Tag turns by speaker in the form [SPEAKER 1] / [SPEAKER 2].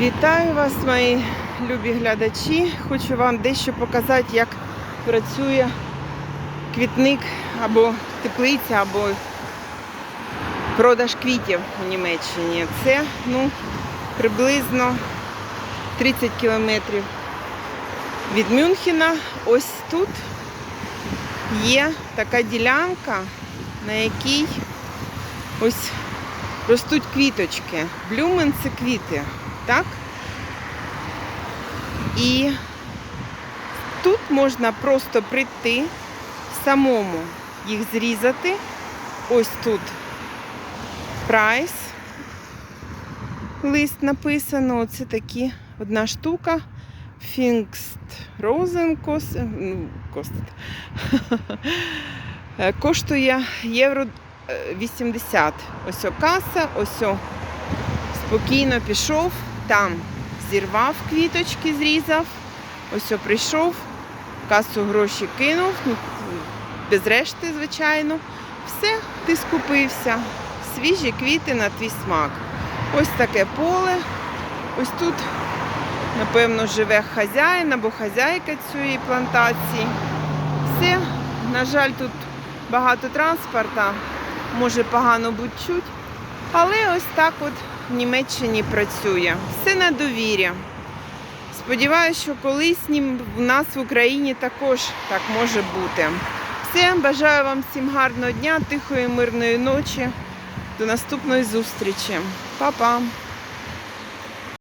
[SPEAKER 1] Вітаю вас, мої любі глядачі. Хочу вам дещо показати, як працює квітник або теплиця, або продаж квітів у Німеччині. Це ну, приблизно 30 кілометрів від Мюнхена. Ось тут є така ділянка, на якій ось ростуть квіточки. Блюмен це квіти, так? І тут можна просто прийти самому їх зрізати. Ось тут прайс. Лист написано. Оце такі одна штука. Фінгст Розен ну. Е, коштує євро е, 80. Ось о каса, ось о спокійно пішов, там зірвав квіточки, зрізав, ось прийшов, касу гроші кинув, ну, без решти, звичайно. Все, ти скупився. Свіжі квіти на твій смак. Ось таке поле. Ось тут, напевно, живе хазяїн або хазяйка цієї плантації. Все, на жаль, тут багато транспорта, може погано бути чуть. Але ось так от в Німеччині працює. Все на довір'я. Сподіваюся, що колись в нас в Україні також так може бути. Все, бажаю вам всім гарного дня, тихої, мирної ночі. До наступної зустрічі. Па-па!